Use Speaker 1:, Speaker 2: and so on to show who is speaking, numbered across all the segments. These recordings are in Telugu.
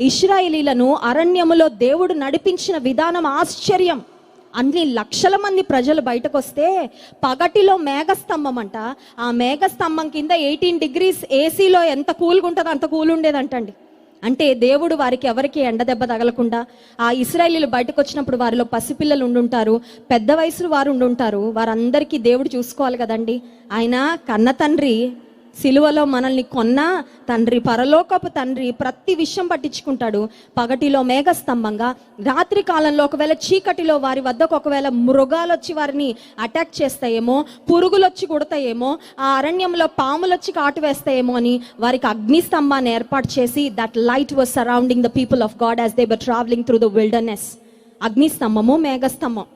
Speaker 1: ఇస్రాయిలీలను అరణ్యములో దేవుడు నడిపించిన విధానం ఆశ్చర్యం. అన్ని లక్షల మంది ప్రజలు బయటకు వస్తే పగటిలో మేఘస్తంభం అంట. ఆ మేఘస్తంభం కింద ఎయిటీన్ డిగ్రీస్ ఏసీలో ఎంత కూల్గా ఉంటుందో అంత కూల్ ఉండేదంటండి అంటే దేవుడు వారికి ఎవరికి ఎండ దెబ్బ తగలకుండా ఆ ఇస్రాయేలీలు బయటకు వచ్చినప్పుడు వారిలో పసిపిల్లలు ఉండుంటారు పెద్ద వయసులో వారు ఉండుంటారు. వారందరికీ దేవుడు చూసుకోవాలి కదండి. ఆయన కన్న తండ్రి సిలువలో మనల్ని కొన్న తండ్రి పరలోకపు తండ్రి ప్రతి విషయం పట్టించుకుంటాడు. పగటిలో మేఘస్తంభంగా రాత్రి కాలంలో ఒకవేళ చీకటిలో వారి వద్దకు ఒకవేళ మృగాలు వచ్చి వారిని అటాక్ చేస్తాయేమో పురుగులు వచ్చి కొడతాయేమో ఆ అరణ్యంలో పాములు వచ్చి కాటు వేస్తాయేమో అని వారికి అగ్నిస్తంభాన్ని ఏర్పాటు చేసి that light was surrounding the people of God as they were travelling through the wilderness అగ్నిస్తంభము మేఘస్తంభం.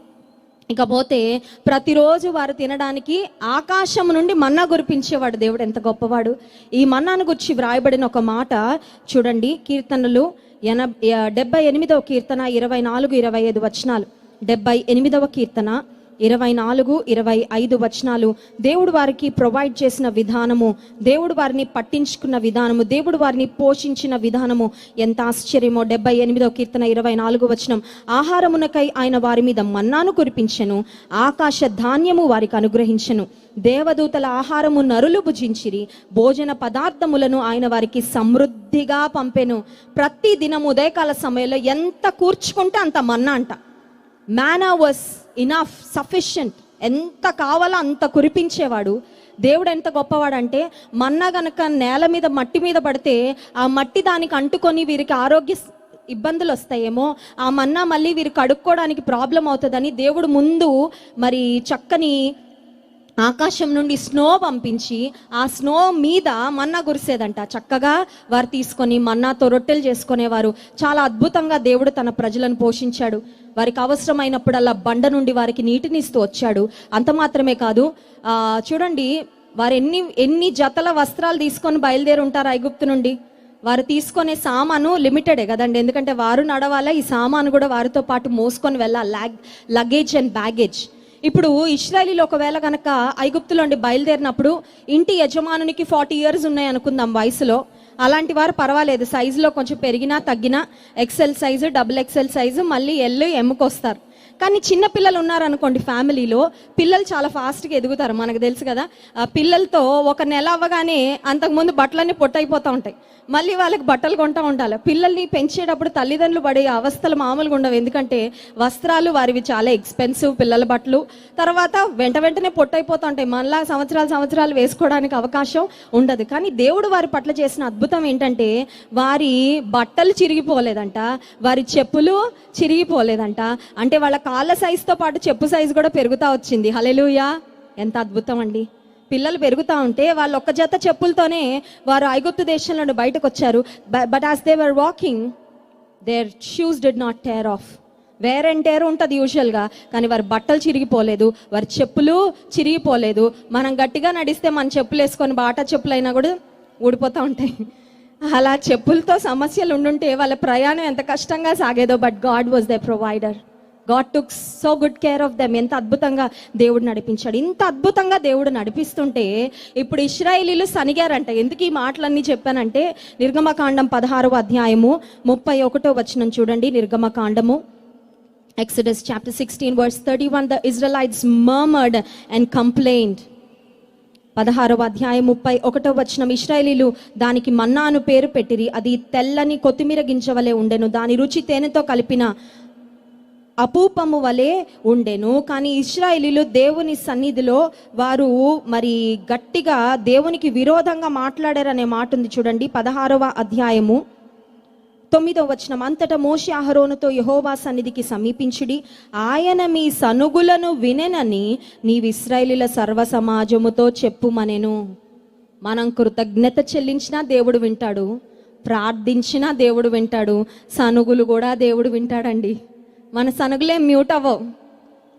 Speaker 1: ఇకపోతే ప్రతిరోజు వారు తినడానికి ఆకాశం నుండి మన్నా కురిపించేవాడు దేవుడు ఎంత గొప్పవాడు. ఈ మన్నాను గురించి వ్రాయబడిన ఒక మాట చూడండి కీర్తనలు ఎన డెబ్బై ఎనిమిదవ కీర్తన ఇరవై నాలుగు ఇరవై ఐదు వచనాలు. డెబ్బై ఎనిమిదవ కీర్తన. ఇరవై నాలుగు ఇరవై ఐదు వచనాలు. దేవుడు వారికి ప్రొవైడ్ చేసిన విధానము దేవుడు వారిని పట్టించుకున్న విధానము దేవుడు వారిని పోషించిన విధానము. ఎంత ఆశ్చర్యమో డెబ్బై ఎనిమిదో కీర్తన ఇరవై నాలుగు వచనం. ఆహారమునకై ఆయన వారి మీద మన్నాను కురిపించెను ఆకాశ ధాన్యము వారికి అనుగ్రహించెను. దేవదూతల ఆహారము నరులు భుజించిరి భోజన పదార్థములను ఆయన వారికి సమృద్ధిగా పంపెను. ప్రతి దినం ఉదయకాల సమయంలో ఎంత కూర్చుకుంటే అంత మన్నా అంట. మేనా వాస్ ఇనఫ్ సఫిషియంట్ ఎంత కావాలో అంత కురిపించేవాడు. దేవుడు ఎంత గొప్పవాడంటే మన్నా గనక నేల మీద మట్టి మీద పడితే ఆ మట్టి దానికి అంటుకొని వీరికి ఆరోగ్య ఇబ్బందులు వస్తాయేమో ఆ మన్నా మళ్ళీ వీరు కడుక్కోవడానికి ప్రాబ్లం అవుతుందని దేవుడు ముందు మరి చక్కని ఆకాశం నుండి స్నో పంపించి ఆ స్నో మీద మన్నా కురిసేదంట. చక్కగా వారు తీసుకొని మన్నాతో రొట్టెలు చేసుకునేవారు. చాలా అద్భుతంగా దేవుడు తన ప్రజలను పోషించాడు. వారికి అవసరమైనప్పుడల్లా బండ నుండి వారికి నీటిని ఇస్తూ వచ్చాడు. అంత మాత్రమే కాదు చూడండి వారు ఎన్ని ఎన్ని జతల వస్త్రాలు తీసుకొని బయలుదేరి ఉంటారు ఐగుప్తు నుండి? వారు తీసుకునే సామాను లిమిటెడే కదండి. ఎందుకంటే వారు నడవాలా ఈ సామాను కూడా వారితో పాటు మోసుకొని వెళ్ళాలి. Luggage and baggage. ఇప్పుడు ఇస్రాయలీలు ఒకవేళ కనుక ఐగుప్తులో నుండి బయలుదేరినప్పుడు ఇంటి యజమానునికి ఫార్టీ ఇయర్స్ ఉన్నాయి అనుకుందాం వయసులో. అలాంటి వారు పర్వాలేదు. సైజులో కొంచెం పెరిగినా తగ్గినా XL size double XL size మళ్ళీ ఎల్ ఎమ్ముకొస్తారు కానీ చిన్న పిల్లలు ఉన్నారనుకోండి ఫ్యామిలీలో పిల్లలు చాలా ఫాస్ట్గా ఎదుగుతారు మనకు తెలుసు కదా. పిల్లలతో ఒక నెల అవ్వగానే అంతకుముందు బట్టలన్నీ పొట్టయిపోతూ ఉంటాయి. మళ్ళీ వాళ్ళకి బట్టలు కొంటూ ఉండాలి. పిల్లల్ని పెంచేటప్పుడు తల్లిదండ్రులు పడే అవస్థలు మామూలుగా ఉండవు. ఎందుకంటే వస్త్రాలు వారివి చాలా ఎక్స్పెన్సివ్ పిల్లల బట్టలు. తర్వాత వెంట వెంటనే పొట్టయిపోతూ ఉంటాయి. మళ్ళా సంవత్సరాలు సంవత్సరాలు వేసుకోవడానికి అవకాశం ఉండదు. కానీ దేవుడు వారి పట్ల చేసిన అద్భుతం ఏంటంటే వారి బట్టలు చిరిగిపోలేదంట. వారి చెప్పులు చిరిగిపోలేదంట. అంటే వాళ్ళ కాళ్ళ సైజుతో పాటు చెప్పు సైజు కూడా పెరుగుతూ వచ్చింది. హలెలుయా ఎంత అద్భుతం అండి. పిల్లలు పెరుగుతూ ఉంటే వాళ్ళు ఒక్క జత చెప్పులతోనే వారు ఐగుప్తు దేశంలో నుండి బయటకు వచ్చారు. But as they were walking their shoes did not tear off wear and tear ఉంటుంది యూజువల్గా కానీ వారి బట్టలు చిరిగిపోలేదు వారి చెప్పులు చిరిగిపోలేదు. మనం గట్టిగా నడిస్తే మన చెప్పులు వేసుకొని బాటా చెప్పులు అయినా కూడా ఊడిపోతూ ఉంటాయి. అలా చెప్పులతో సమస్యలు ఉండుంటే వాళ్ళ ప్రయాణం ఎంత కష్టంగా సాగేదో but God was the provider God took so good care of them ఎంత అద్భుతంగా దేవుడు నడిపించాడు. ఇంత అద్భుతంగా దేవుడు నడిపిస్తుంటే ఇప్పుడు ఇస్రాయేలీలు సనిగారంట. ఎందుకు ఈ మాటలన్నీ చెప్పానంటే నిర్గమకాండం పదహారవ అధ్యాయము ముప్పై ఒకటో వచనం చూడండి. నిర్గమకాండము Exodus chapter sixteen verse thirty one the Israelites murmured and complaint పదహారవ అధ్యాయం ముప్పై ఒకటో వచనం ఇస్రాయలీలు దానికి మన్నాను పేరు పెట్టిరి. అది తెల్లని కొత్తిమీర గింజవలే ఉండెను. దాని రుచి తేనెతో కలిపిన అపూపము వలె ఉండెను. కానీ ఇస్రాయిలీలు దేవుని సన్నిధిలో వారు మరి గట్టిగా దేవునికి విరోధంగా మాట్లాడారనే మాట ఉంది చూడండి. పదహారవ అధ్యాయము. తొమ్మిదవ వచనం. అంతటా మోషి అహరోనుతో యహోవా సన్నిధికి సమీపించుడి. ఆయన మీ సనుగులను వినెనని నీవు ఇస్రాయేలీల సర్వ సమాజముతో చెప్పుమనెను. మనం కృతజ్ఞత చెల్లించినా దేవుడు వింటాడు. ప్రార్థించినా దేవుడు వింటాడు. సనుగులు కూడా దేవుడు వింటాడండి. మన సనుగులే మ్యూట్ అవ్వవు.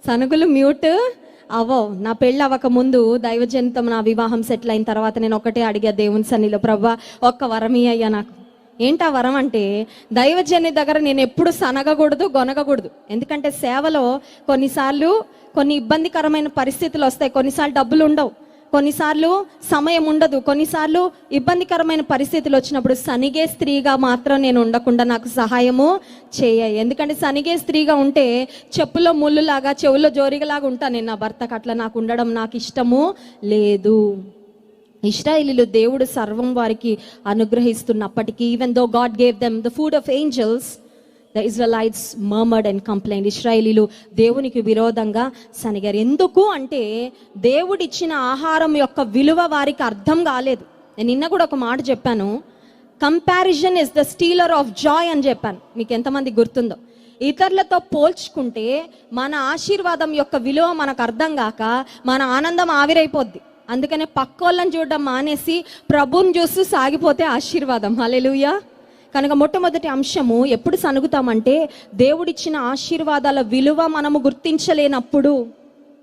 Speaker 1: సనుగులు మ్యూట్ అవ్వవు. నా పెళ్ళి అవ్వక ముందు దైవజనితం నా వివాహం సెటిల్ అయిన తర్వాత నేను ఒకటే అడిగా దేవుని సన్నిలో ప్రభా ఒక్క వరమీ అయ్యా నాకు. ఏంటా వరం అంటే దైవజన్ని దగ్గర నేను ఎప్పుడు సనగకూడదు గొనగకూడదు. ఎందుకంటే సేవలో కొన్నిసార్లు కొన్ని ఇబ్బందికరమైన పరిస్థితులు వస్తాయి. కొన్నిసార్లు డబ్బులు ఉండవు. కొన్నిసార్లు సమయం ఉండదు. కొన్నిసార్లు ఇబ్బందికరమైన పరిస్థితులు వచ్చినప్పుడు సనిగే స్త్రీగా మాత్రం నేను ఉండకుండా నాకు సహాయము చేయ. ఎందుకంటే సనిగే స్త్రీగా ఉంటే చెప్పులో ముళ్ళులాగా చెవులో జోరిగలాగా ఉంటాను నేను నా భర్తకు అట్లా నాకు ఉండడం నాకు ఇష్టము లేదు. ఇస్రాయిలీలు దేవుడు సర్వం వారికి అనుగ్రహిస్తున్నప్పటికీ even though God gave them the food of angels the Israelites murmured and complaint ఇస్రాయేలీలు దేవునికి విరోధంగా సనిగారు. ఎందుకు అంటే దేవుడిచ్చిన ఆహారం యొక్క విలువ వారికి అర్థం కాలేదు. నేను నిన్న కూడా ఒక మాట చెప్పాను. Comparison is the stealer of joy అని చెప్పాను. మీకు ఎంతమంది గుర్తుందో. ఇతరులతో పోల్చుకుంటే మన ఆశీర్వాదం యొక్క విలువ మనకు అర్థం కాక మన ఆనందం ఆవిరైపోద్ది. అందుకనే పక్కోళ్ళని చూడడం మానేసి ప్రభుని చూస్తూ సాగిపోతే ఆశీర్వాదం. హల్లెలూయా. కనుక మొట్టమొదటి అంశము ఎప్పుడు సనుగుతామంటే దేవుడిచ్చిన ఆశీర్వాదాల విలువ మనము గుర్తించలేనప్పుడు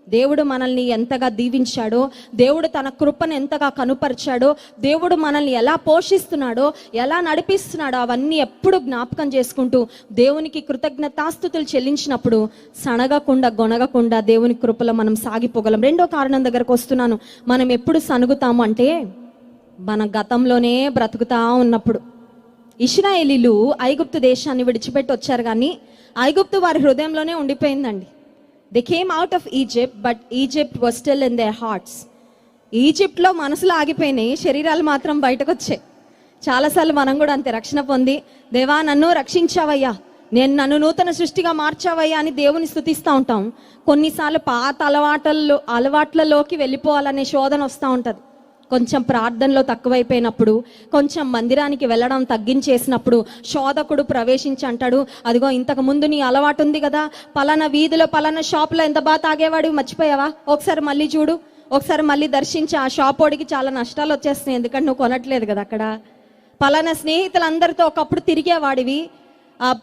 Speaker 1: దేవుడు మనల్ని ఎంతగా దీవించాడో దేవుడు తన కృపను ఎంతగా కనుపరిచాడో దేవుడు మనల్ని ఎలా పోషిస్తున్నాడో ఎలా నడిపిస్తున్నాడో అవన్నీ ఎప్పుడు జ్ఞాపకం చేసుకుంటూ దేవునికి కృతజ్ఞతాస్థుతులు చెల్లించినప్పుడు సనగకుండా గొనగకుండా దేవుని కృపలో మనం సాగిపోగలం. రెండో కారణం దగ్గరకు వస్తున్నాను. మనం ఎప్పుడు సనుగుతాము అంటే మన గతంలోనే బ్రతుకుతా ఉన్నప్పుడు. ఇస్రాయేలీలు ఐగుప్తు దేశాన్ని విడిచిపెట్టి వచ్చారు కానీ ఐగుప్తు వారి హృదయంలోనే ఉండిపోయిందండి. They came out of Egypt but Egypt was still in their hearts ఈజిప్ట్లో మనసులు ఆగిపోయినాయి శరీరాలు మాత్రం బయటకు వచ్చాయి చాలాసార్లు మనం కూడా అంతే రక్షణ పొంది దేవా నన్ను రక్షించావయ్యా. నేను నన్ను నూతన సృష్టిగా మార్చావయ్యా అని దేవుని స్థుతిస్తూ ఉంటాం. కొన్నిసార్లు పాత అలవాట్లలో అలవాట్లలోకి వెళ్ళిపోవాలనే శోధన వస్తూ ఉంటుంది. కొంచెం ప్రార్థనలో తక్కువైపోయినప్పుడు కొంచెం మందిరానికి వెళ్ళడం తగ్గించేసినప్పుడు శోధకుడు ప్రవేశించి అంటాడు అదిగో ఇంతకు ముందు నీ అలవాటు ఉంది కదా పలానా వీధిలో పలానా షాప్లో ఎంత బాగా తాగేవాడు మర్చిపోయావా? ఒకసారి మళ్ళీ చూడు ఒకసారి మళ్ళీ దర్శించి ఆ షాప్ వాడికి చాలా నష్టాలు వచ్చేస్తున్నాయి ఎందుకంటే నువ్వు కొనట్లేదు కదా అక్కడ. పలానా స్నేహితులందరితో ఒకప్పుడు తిరిగేవాడివి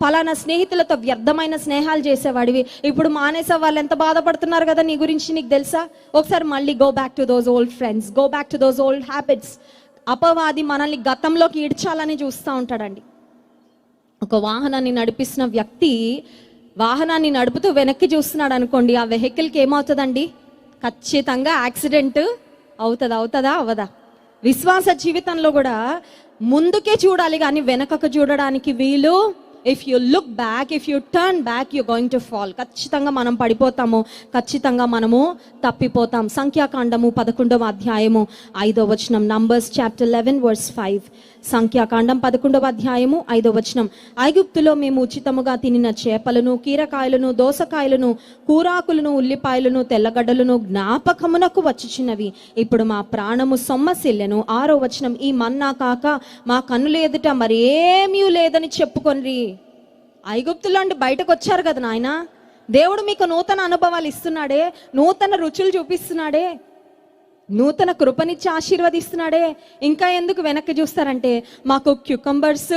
Speaker 1: పలానా స్నేహితులతో వ్యర్థమైన స్నేహాలు చేసేవాడివి. ఇప్పుడు మానేసే వాళ్ళు ఎంత బాధపడుతున్నారు కదా నీ గురించి నీకు తెలుసా? ఒకసారి మళ్ళీ go back to those old friends go back to those old habits అపవాది మనల్ని గతంలోకి ఈడ్చాలని చూస్తూ ఉంటాడండి. ఒక వాహనాన్ని నడిపిస్తున్న వ్యక్తి వాహనాన్ని నడుపుతూ వెనక్కి చూస్తున్నాడు అనుకోండి ఆ వెహికల్కి ఏమవుతుందండి? ఖచ్చితంగా యాక్సిడెంట్ అవుతుంది అవుతుందా అవదా విశ్వాస జీవితంలో కూడా ముందుకే చూడాలి కానీ వెనకకు చూడడానికి వీలు if you look back if you turn back you going to fall ఖచ్చితంగా మనం పడిపోతాము. ఖచ్చితంగా మనము తప్పిపోతాం. సంఖ్యాకాండము పదకొండవ అధ్యాయము ఐదో వచనం Numbers chapter eleven verse five సంఖ్యాకాండం పదకొండవ అధ్యాయము ఐదో వచనం. ఐగుప్తులో మేము ఉచితముగా తినిన చేపలను కీరకాయలను దోసకాయలను కూరాకులను ఉల్లిపాయలను తెల్లగడ్డలను జ్ఞాపకమునకు వచ్చుచున్నవి. ఇప్పుడు మా ప్రాణము సొమ్మసిల్లెను. ఆరో వచనం ఈ మన్నా కాక మా కన్నుల ఎదుట మరేమీ లేదని చెప్పుకొనిరి. ఐగుప్తులో బయటకు వచ్చారు కదా నాయన. దేవుడు మీకు నూతన అనుభవాలు ఇస్తున్నాడే నూతన రుచులు చూపిస్తున్నాడే. నూతన కృపనిచ్చి ఆశీర్వదిస్తున్నాడే. ఇంకా ఎందుకు వెనక్కి చూస్తారంటే మాకు క్యుకంబర్స్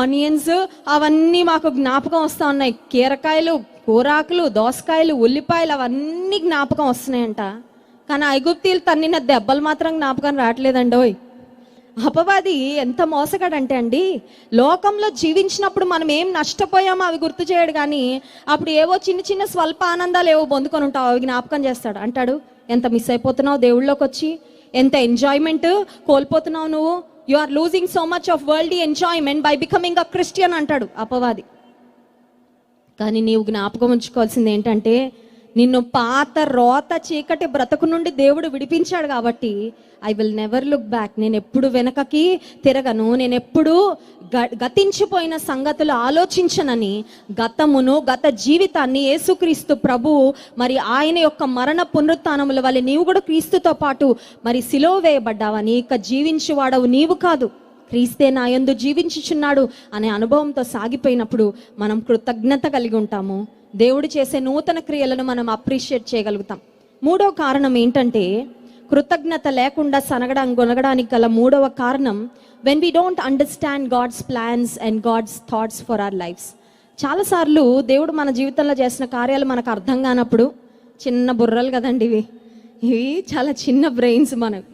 Speaker 1: ఆనియన్స్ అవన్నీ మాకు జ్ఞాపకం వస్తూ ఉన్నాయి. కీరకాయలు కూరాకులు దోసకాయలు ఉల్లిపాయలు అవన్నీ జ్ఞాపకం వస్తున్నాయంట. కానీ ఐగుప్తీలు తన్నిన దెబ్బలు మాత్రం జ్ఞాపకం రావట్లేదండి ఓయ్ అపవాది ఎంత మోసగాడంటే అండి లోకంలో జీవించినప్పుడు మనం ఏం నష్టపోయామో అవి గుర్తు చేయడు కానీ అప్పుడు ఏవో చిన్న చిన్న స్వల్ప ఆనందాలు ఏవో పొందుకొని ఉంటావు అవి జ్ఞాపకం చేస్తాడు. అంటాడు ఎంత మిస్ అయిపోతున్నావు దేవుళ్ళలోకి వచ్చి ఎంత ఎంజాయ్మెంట్ కోల్పోతున్నావు నువ్వు? You are losing so much of world enjoyment by becoming a Christian అంటాడు అపవాది. కానీ నీవు జ్ఞాపకం ఉంచుకోవాల్సింది ఏంటంటే నిన్ను పాత రోత చీకటి బ్రతుకు నుండి దేవుడు విడిపించాడు కాబట్టి I will never look back నేను ఎప్పుడు వెనకకి తిరగను. నేను ఎప్పుడు గ- గతించిపోయిన సంగతులు ఆలోచించనని గతమును గత జీవితాన్ని యేసుక్రీస్తు ప్రభు మరి ఆయన యొక్క మరణ పునరుత్నముల వల్ల నీవు కూడా క్రీస్తుతో పాటు మరి సిలో వేయబడ్డావని ఇక జీవించువాడవు నీవు కాదు. క్రీస్తే నా యందు జీవించుచున్నాడు అనే అనుభవంతో సాగిపోయినప్పుడు మనం కృతజ్ఞత కలిగి ఉంటాము. దేవుడు చేసే నూతన క్రియలను మనం అప్రిషియేట్ చేయగలుగుతాం. మూడో కారణం ఏంటంటే కృతజ్ఞత లేకుండా సనగడం గొనగడానికి గల మూడవ కారణం when we don't understand God's plans and God's thoughts for our lives చాలాసార్లు దేవుడు మన జీవితంలో చేసిన కార్యాలు మనకు అర్థం కానప్పుడు చిన్న బుర్రలు కదండి ఇవి. ఇవి చాలా చిన్న బ్రెయిన్స్ మనవి.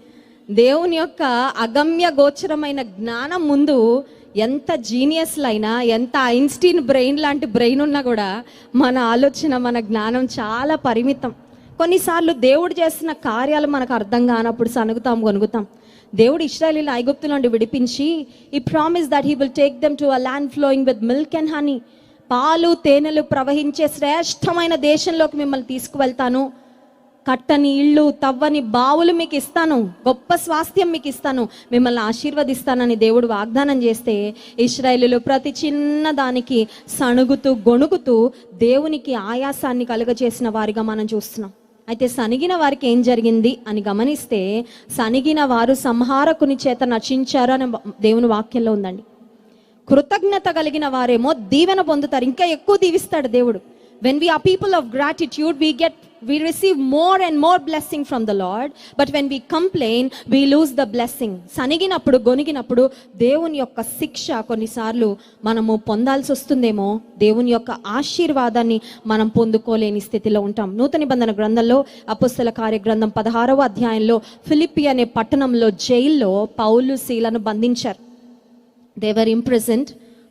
Speaker 1: దేవుని యొక్క అగమ్య గోచరమైన జ్ఞానం ముందు ఎంత జీనియస్లైనా ఎంత ఐన్స్టీన్ బ్రెయిన్ లాంటి బ్రెయిన్ ఉన్నా కూడా మన ఆలోచన మన జ్ఞానం చాలా పరిమితం. కొన్నిసార్లు దేవుడు చేస్తున్న కార్యాలు మనకు అర్థం కానప్పుడు సనుగుతాం కొనుగుతాం దేవుడు ఇస్రాయలీల ఐగుప్తు నుండి విడిపించి ఈ promise that he will take them to a land flowing with milk and honey పాలు తేనెలు ప్రవహించే శ్రేష్టమైన దేశంలోకి మిమ్మల్ని తీసుకువెళ్తాను. కట్టని ఇళ్ళు తవ్వని బావులు మీకు ఇస్తాను గొప్ప స్వాస్థ్యం మీకు ఇస్తాను మిమ్మల్ని ఆశీర్వదిస్తానని దేవుడు వాగ్దానం చేస్తే ఇస్రాయేలులు ప్రతి చిన్న దానికి సణుగుతూ గొణుగుతూ దేవునికి ఆయాసాన్ని కలుగజేసిన వారిగా మనం చూస్తున్నాం. అయితే సనిగిన వారికి ఏం జరిగింది అని గమనిస్తే సనిగిన వారు సంహారకుని చేత నశించారు అని దేవుని వాక్యంలో ఉందండి. కృతజ్ఞత కలిగిన వారేమో దీవెన పొందుతారు. ఇంకా ఎక్కువ దీవిస్తాడు దేవుడు. When we are people of gratitude we get we receive more and more blessing from the Lord but when we complain we lose the blessing సనిగినప్పుడు గొనిగినప్పుడు దేవుని యొక్క శిక్ష కొన్నిసార్లు మనము పొందాల్సి వస్తుందేమో? దేవుని యొక్క ఆశీర్వాదాన్ని మనం పొందుకోలేని స్థితిలో ఉంటాం. నూతన నిబంధన గ్రంథంలో అపుస్తల కార్య గ్రంథం పదహారవ అధ్యాయంలో ఫిలిప్పి అనే పట్టణంలో జైల్లో పౌలు శీలను బంధించారు. They were imprisoned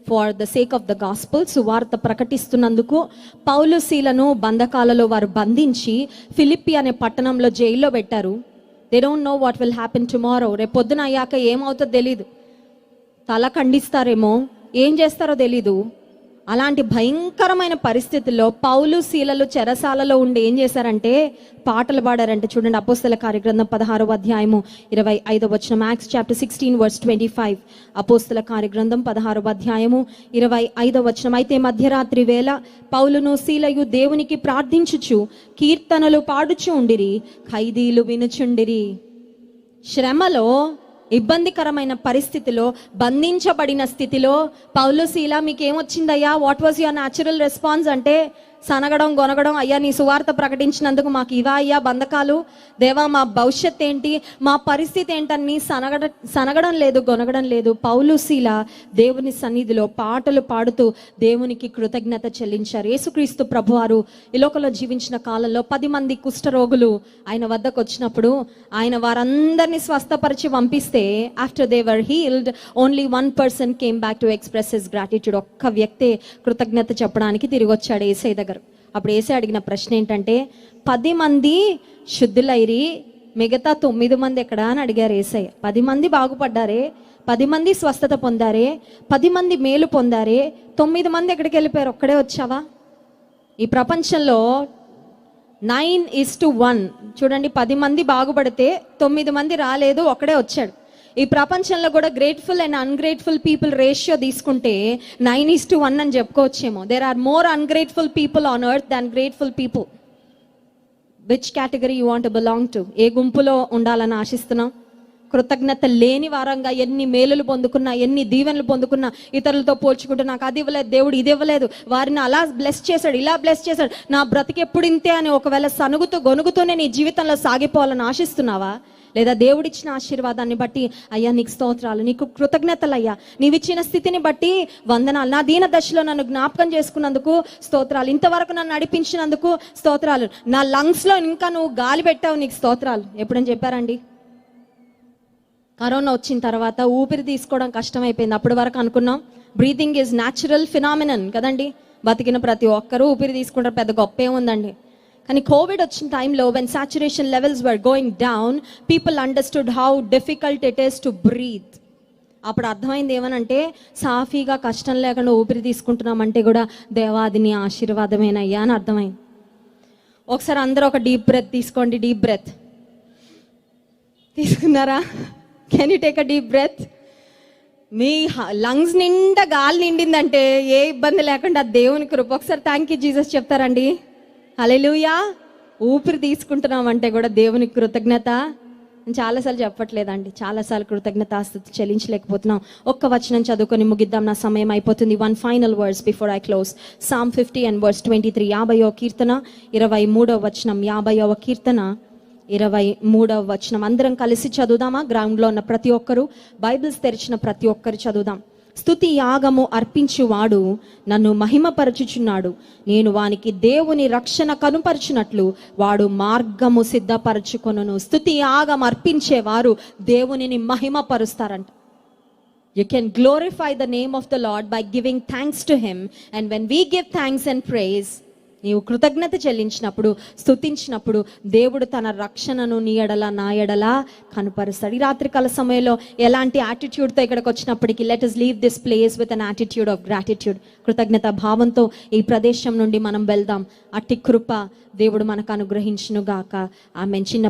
Speaker 1: for the sake of the gospel సువార్త ప్రకటిస్తున్నందుకు పౌలుసీలను బంధకాలలో వారు బంధించి ఫిలిప్పి అనే పట్టణంలో జైల్లో పెట్టారు. They don't know what will happen tomorrow రేపు పొద్దున అయ్యాక ఏమవుతుందో తెలీదు. తల ఖండిస్తారేమో. ఏం చేస్తారో తెలీదు. అలాంటి భయంకరమైన పరిస్థితుల్లో పౌలు శీలలు చెరసాలలో ఉండి ఏం చేశారంటే పాటలు పాడారంటే చూడండి అపోస్తల కార్యగ్రంథం పదహారవ అధ్యాయము ఇరవై ఐదవ వచ్చిన max chapter sixteen verse twenty five అపోస్తల కార్యగ్రంథం పదహారవ అధ్యాయము ఇరవై ఐదవ వచనం. అయితే మధ్యరాత్రి వేళ పౌలును శీలయు దేవునికి ప్రార్థించుచు కీర్తనలు పాడుచు ఉండిరి ఖైదీలు వినుచుండిరి. శ్రమలో ఇబ్బందికరమైన పరిస్థితిలో బంధించబడిన స్థితిలో పౌలు శీల మీకేమొచ్చిందయ్యా? What was your natural response అంటే సనగడం గొనగడం అయ్యా నీ సువార్త ప్రకటించినందుకు మాకు ఇవా అయ్యా బంధకాలు. దేవా మా భవిష్యత్ ఏంటి? మా పరిస్థితి ఏంటని సనగడ సనగడం లేదు గొనగడం లేదు. పౌలుశీల దేవుని సన్నిధిలో పాటలు పాడుతూ దేవునికి కృతజ్ఞత చెల్లించారు. యేసుక్రీస్తు ప్రభువారు ఈ లోకంలో జీవించిన కాలంలో పది మంది కుష్ఠరోగులు ఆయన వద్దకు వచ్చినప్పుడు ఆయన వారందరినీ స్వస్థపరిచి పంపిస్తే after they were healed only one person came back to express his gratitude ఒక్క వ్యక్తే కృతజ్ఞత చెప్పడానికి తిరిగి వచ్చాడు ఏసై దగ్గర. అప్పుడు ఏసై అడిగిన ప్రశ్న ఏంటంటే పది మంది శుద్ధులైరి మిగతా తొమ్మిది మంది ఎక్కడా? అని అడిగారు ఏసై పది మంది బాగుపడ్డారే పది మంది స్వస్థత పొందారే పది మంది మేలు పొందారే తొమ్మిది మంది ఎక్కడికి వెళ్ళిపోయారు? ఒక్కడే వచ్చావా? ఈ ప్రపంచంలో నైన్ ఇస్ టు వన్. చూడండి పది మంది బాగుపడితే తొమ్మిది మంది రాలేదు ఒకడే వచ్చాడు. ఈ ప్రపంచంలో కూడా grateful and ungrateful people ratio తీసుకుంటే నైన్ ఈస్ టు వన్ అని చెప్పుకోవచ్చేమో. There are more ungrateful people on earth than grateful people which category you want belong to ఏ గుంపులో ఉండాలని ఆశిస్తున్నాం కృతజ్ఞత లేని వారంగా ఎన్ని మేలులు పొందుకున్నా ఎన్ని దీవెనలు పొందుకున్నా ఇతరులతో పోల్చుకుంటూ నాకు అది ఇవ్వలేదు దేవుడు ఇది ఇవ్వలేదు. వారిని అలా బ్లెస్ చేశాడు ఇలా బ్లెస్ చేశాడు. నా బ్రతికెప్పుడు ఇంతే అని ఒకవేళ సనుగుతూ గొనుగుతూనే నీ జీవితంలో సాగిపోవాలని ఆశిస్తున్నావా? లేదా దేవుడిచ్చిన ఆశీర్వాదాన్ని బట్టి అయ్యా నీకు స్తోత్రాలు నీకు కృతజ్ఞతలు అయ్యా. నీవిచ్చిన స్థితిని బట్టి వందనాలు. నా దీన దశలో నన్ను జ్ఞాపకం చేసుకున్నందుకు స్తోత్రాలు. ఇంతవరకు నన్ను నడిపించినందుకు స్తోత్రాలు. నా లంగ్స్లో ఇంకా నువ్వు గాలి పెట్టావు నీకు స్తోత్రాలు. ఎప్పుడని చెప్పారండి? కరోనా వచ్చిన తర్వాత ఊపిరి తీసుకోవడం కష్టమైపోయింది. అప్పటి వరకు అనుకున్నాం బ్రీతింగ్ ఈజ్ న్యాచురల్ ఫినామినన్ కదండి. బతికిన ప్రతి ఒక్కరూ ఊపిరి తీసుకుంటారు. పెద్ద గొప్ప ఏముందండి? కానీ కోవిడ్ వచ్చిన టైంలో when saturation levels were going down people understood how difficult it is to breathe అప్పుడు అర్థమైంది ఏమనంటే సాఫీగా కష్టం లేకుండా ఊపిరి తీసుకుంటున్నామంటే కూడా దేవాదిని ఆశీర్వాదమేనయ్యా అని అర్థమైంది. ఒకసారి అందరూ ఒక డీప్ బ్రెత్ తీసుకోండి డీప్ బ్రెత్ తీసుకున్నారా? Can you take a deep breath me lungs నిండా గాలి నిండిందంటే ఏ ఇబ్బంది లేకుండా దేవుని కృప. ఒకసారి థ్యాంక్ యూ జీసస్ చెప్తారండి. అలెలుయా ఊపిరి తీసుకుంటున్నాం అంటే కూడా దేవుని కృతజ్ఞత. చాలాసార్లు చెప్పట్లేదండి. చాలాసార్లు కృతజ్ఞత స్థితి చెల్లించలేకపోతున్నాం. ఒక్క వచనం చదువుకొని ముగిద్దాం. నా సమయం అయిపోతుంది. One final words before I close Psalm fifty and words twenty three యాభైవ కీర్తన ఇరవై మూడవ వచనం. యాభైవ కీర్తన ఇరవై మూడవ వచనం. అందరం కలిసి చదువుదామా? గ్రౌండ్లో ఉన్న ప్రతి ఒక్కరు బైబిల్స్ తెరిచిన ప్రతి ఒక్కరు చదువుదాం. స్థుతి యాగము అర్పించువాడు నన్ను మహిమపరచుచున్నాడు. నేను వానికి దేవుని రక్షణ కనుపరచినట్లు వాడు మార్గము సిద్ధపరచుకొనను. స్థుతి యాగం అర్పించేవారు దేవునిని మహిమపరుస్తారంట. You can glorify the name of the Lord by giving thanks to him and when we give thanks and praise నీవు కృతజ్ఞత చెల్లించినప్పుడు స్థుతించినప్పుడు దేవుడు తన రక్షణను నీ ఎడల నా ఎడల కనుపరుస్తాడు. ఈ రాత్రికాల సమయంలో ఎలాంటి యాటిట్యూడ్తో ఇక్కడికి వచ్చినప్పటికీ let us leave this place with an attitude of gratitude కృతజ్ఞత భావంతో ఈ ప్రదేశం నుండి మనం వెళ్దాం. అట్టి కృప దేవుడు మనకు అనుగ్రహించునుగాక. ఆమె చిన్న